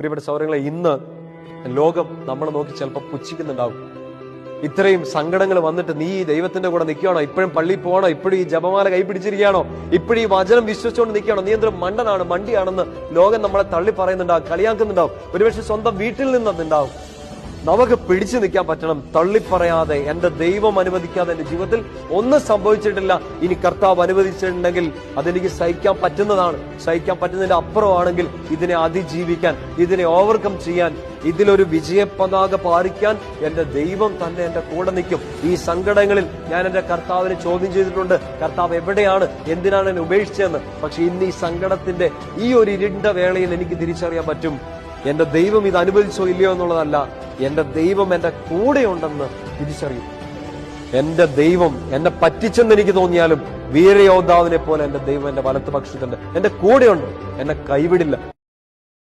പ്രിയപ്പെട്ട സൗരങ്ങളെ ഇന്ന് ലോകം നമ്മളെ നോക്കി ചിലപ്പോൾ പുച്ഛിക്കുന്നുണ്ടാവും. ഇത്രയും സങ്കടങ്ങൾ വന്നിട്ട് നീ ദൈവത്തിന്റെ കൂടെ നിൽക്കുകയാണോ? ഇപ്പോഴും പള്ളിയിൽ പോകണോ ഇപ്പോഴും ഈ ജപമാല കൈപിടിച്ചിരിക്കുകയാണോ ഇപ്പോഴും ഈ വചനം വിശ്വസിച്ചുകൊണ്ട് നിൽക്കുകയാണോ? നീ എന്തൊരു മണ്ടനാണ് മണ്ടിയാണെന്ന് ലോകം നമ്മളെ തള്ളി പറയുന്നുണ്ടാവും കളിയാക്കുന്നുണ്ടാവും. ഒരുപക്ഷെ സ്വന്തം വീട്ടിൽ നിന്നുണ്ടാവും നമുക്ക് പിടിച്ചു നിൽക്കാൻ പറ്റണം. തള്ളിപ്പറയാതെ എന്റെ ദൈവം അനുവദിക്കാതെ എന്റെ ജീവിതത്തിൽ ഒന്നും സംഭവിച്ചിട്ടില്ല. ഇനി കർത്താവ് അനുവദിച്ചിട്ടുണ്ടെങ്കിൽ അതെനിക്ക് സഹിക്കാൻ പറ്റുന്നതാണ്. സഹിക്കാൻ പറ്റുന്നതിന്റെ അപ്പുറമാണെങ്കിൽ ഇതിനെ അതിജീവിക്കാൻ ഇതിനെ ഓവർകം ചെയ്യാൻ ഇതിലൊരു വിജയ പതാക പാലിക്കാൻ എന്റെ ദൈവം തന്നെ എന്റെ കൂടെ നിൽക്കും. ഈ സങ്കടങ്ങളിൽ ഞാൻ എന്റെ കർത്താവിനെ ചോദ്യം ചെയ്തിട്ടുണ്ട്. കർത്താവ് എവിടെയാണ്? എന്തിനാണ് എന്നെ ഉപേക്ഷിച്ചതെന്ന്? പക്ഷെ ഇന്ന് ഈ സങ്കടത്തിന്റെ ഈ ഒരു ഇരുണ്ട വേളയിൽ എനിക്ക് തിരിച്ചറിയാൻ പറ്റും. എന്റെ ദൈവം ഇത് അനുവദിച്ചോ ഇല്ലയോ എന്നുള്ളതല്ല എന്റെ ദൈവം എന്റെ കൂടെയുണ്ടെന്ന് തിരിച്ചറിയും. എന്റെ ദൈവം എന്നെ പറ്റിച്ചെന്ന് എനിക്ക് തോന്നിയാലും വീരയോദ്ധാവിനെ പോലെ എന്റെ ദൈവം എന്റെ വലത്ത് പക്ഷത്തുണ്ട് എന്റെ കൂടെയുണ്ട്. എന്നെ കൈവിടില്ല.